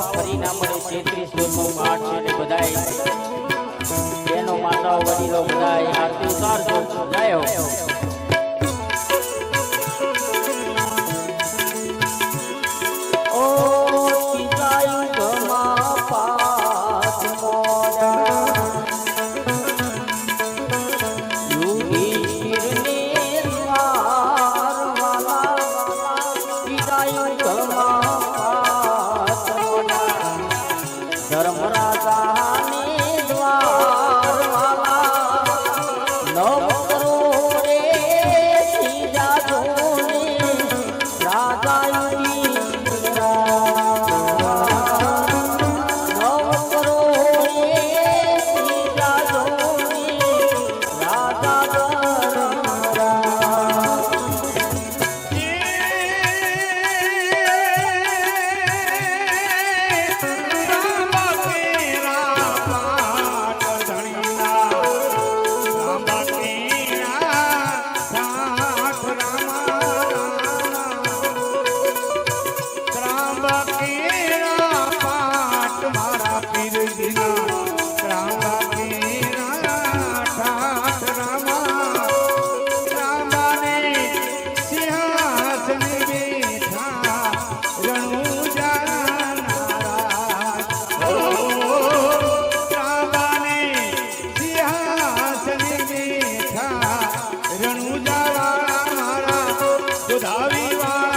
હરિનામ છેત્રીસ નો પાઠ બધાય. એનો માતાઓ વડીલો બધાય આરતી ઉતારજો. જય હો. વાળા મારા દુધાવી વાળા